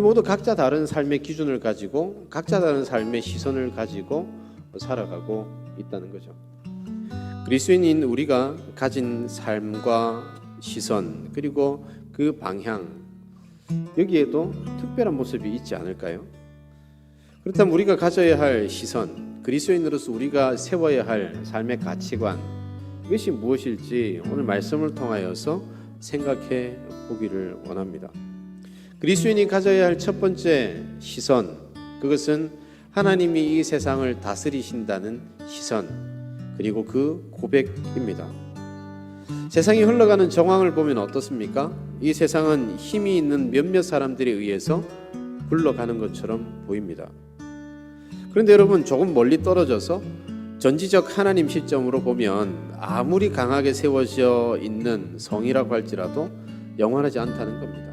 모두 각자 다른 삶의 기준을 가지고 각자 다른 삶의 시선을 가지고 살아가고 있다는 거죠. 그리스도인인 우리가 가진 삶과 시선 그리고 그 방향 여기에도 특별한 모습이 있지 않을까요? 그렇다면 우리가 가져야 할 시선 그리스도인으로서 우리가 세워야 할 삶의 가치관 이것이 무엇일지 오늘 말씀을 통하여서 생각해 보기를 원합니다. 그리스도인이 가져야 할 첫 번째 시선 그것은 하나님이 이 세상을 다스리신다는 시선 그리고 그 고백입니다. 세상이 흘러가는 정황을 보면 어떻습니까? 이 세상은 힘이 있는 몇몇 사람들에 의해서 굴러가는 것처럼 보입니다. 그런데 여러분 조금 멀리 떨어져서 전지적 하나님 시점으로 보면 아무리 강하게 세워져 있는 성이라고 할지라도 영원하지 않다는 겁니다.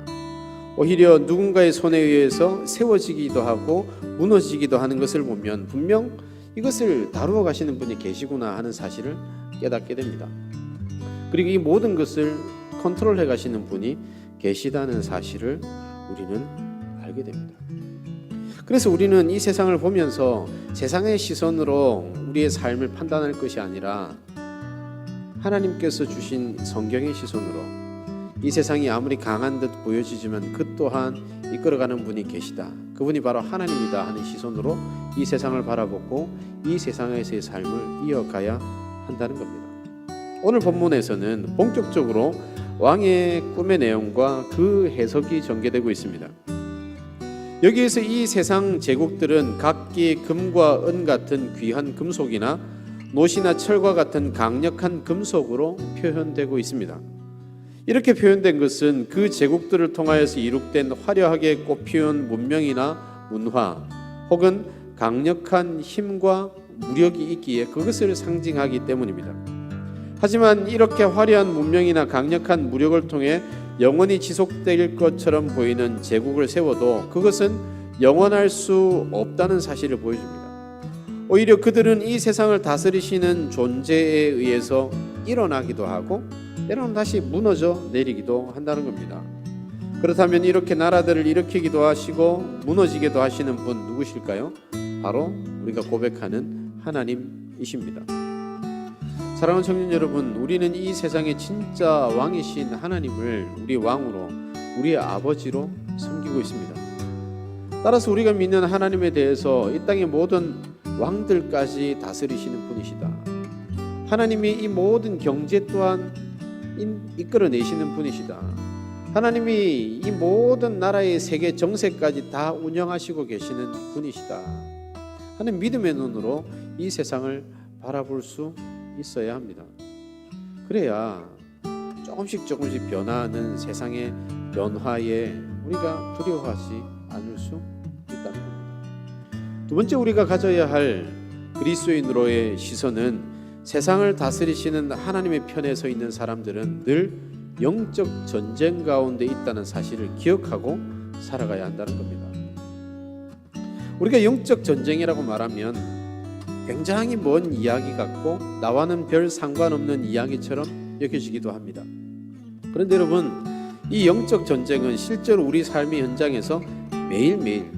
오히려 누군가의 손에 의해서 세워지기도 하고 무너지기도 하는 것을 보면 분명 이것을 다루어 가시는 분이 계시구나 하는 사실을 깨닫게 됩니다. 그리고 이 모든 것을 컨트롤해 가시는 분이 계시다는 사실을 우리는 알게 됩니다. 그래서 우리는 이 세상을 보면서 세상의 시선으로 우리의 삶을 판단할 것이 아니라 하나님께서 주신 성경의 시선으로 이 세상이 아무리 강한 듯 보여지지만 그 또한 이끌어가는 분이 계시다. 그분이 바로 하나님이다 하는 시선으로 이 세상을 바라보고 이 세상에서의 삶을 이어가야 한다는 겁니다. 오늘 본문에서는 본격적으로 왕의 꿈의 내용과 그 해석이 전개되고 있습니다. 여기에서 이 세상 제국들은 각기 금과 은 같은 귀한 금속이나 노시나 철과 같은 강력한 금속으로 표현되고 있습니다. 이렇게 표현된 것은 그 제국들을 통하여서 이룩된 화려하게 꽃피운 문명이나 문화 혹은 강력한 힘과 무력이 있기에 그것을 상징하기 때문입니다. 하지만 이렇게 화려한 문명이나 강력한 무력을 통해 영원히 지속될 것처럼 보이는 제국을 세워도 그것은 영원할 수 없다는 사실을 보여줍니다. 오히려 그들은 이 세상을 다스리시는 존재에 의해서 일어나기도 하고 때로는 다시 무너져 내리기도 한다는 겁니다. 그렇다면 이렇게 나라들을 일으키기도 하시고 무너지기도 하시는 분 누구실까요? 바로 우리가 고백하는 하나님이십니다. 사랑하는 청년 여러분, 우리는 이 세상의 진짜 왕이신 하나님을 우리 왕으로, 우리의 아버지로 섬기고 있습니다. 따라서 우리가 믿는 하나님에 대해서 이 땅의 모든 왕들까지 다스리시는 분이시다. 하나님이 이 모든 경제 또한 이끌어내시는 분이시다. 하나님이 이 모든 나라의 세계 정세까지 다 운영하시고 계시는 분이시다. 하는 믿음의 눈으로 이 세상을 바라볼 수 있어야 합니다. 그래야 조금씩 조금씩 변화하는 세상의 변화에 우리가 두려워하지 않을 수 있다는 겁니다. 두 번째 우리가 가져야 할 그리스도인으로의 시선은 세상을 다스리시는 하나님의 편에 서 있는 사람들은 늘 영적 전쟁 가운데 있다는 사실을 기억하고 살아가야 한다는 겁니다. 우리가 영적 전쟁이라고 말하면 굉장히 먼 이야기 같고 나와는 별 상관없는 이야기처럼 여겨지기도 합니다. 그런데 여러분, 이 영적 전쟁은 실제로 우리 삶의 현장에서 매일매일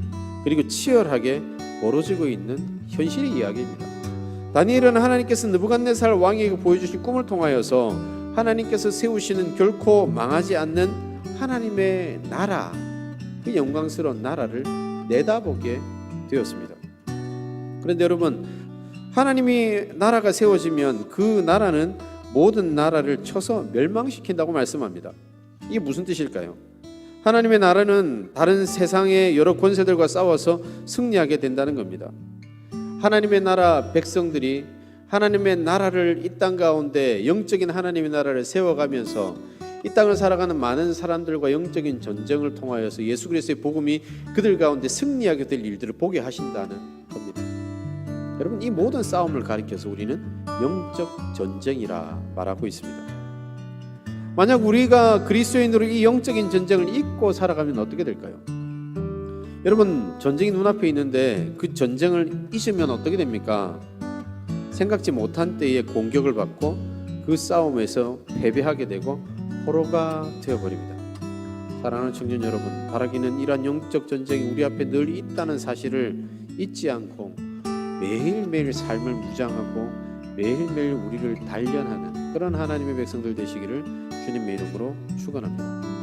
그리고 치열하게 벌어지고 있는 현실의 이야기입니다. 다니엘은 하나님께서 느부갓네살 왕에게 보여주신 꿈을 통하여서 하나님께서 세우시는 결코 망하지 않는 하나님의 나라, 그 영광스러운 나라를 내다보게 되었습니다. 그런데 여러분, 하나님이 나라가 세워지면 그 나라는 모든 나라를 쳐서 멸망시킨다고 말씀합니다. 이게 무슨 뜻일까요? 하나님의 나라는 다른 세상의 여러 권세들과 싸워서 승리하게 된다는 겁니다. 하나님의 나라 백성들이 하나님의 나라를 이 땅 가운데 영적인 하나님의 나라를 세워가면서 이 땅을 살아가는 많은 사람들과 영적인 전쟁을 통하여서 예수 그리스도의 복음이 그들 가운데 승리하게 될 일들을 보게 하신다는 겁니다. 여러분 이 모든 싸움을 가리켜서 우리는 영적 전쟁이라 말하고 있습니다. 만약 우리가 그리스도인으로 이 영적인 전쟁을 잊고 살아가면 어떻게 될까요? 여러분 전쟁이 눈앞에 있는데 그 전쟁을 잊으면 어떻게 됩니까? 생각지 못한 때에 공격을 받고 그 싸움에서 패배하게 되고 포로가 되어버립니다. 사랑하는 청년 여러분, 바라기는 이러한 영적 전쟁이 우리 앞에 늘 있다는 사실을 잊지 않고 매일매일 삶을 무장하고 매일매일 우리를 단련하는 그런 하나님의 백성들 되시기를 주님의 이름으로 축원합니다.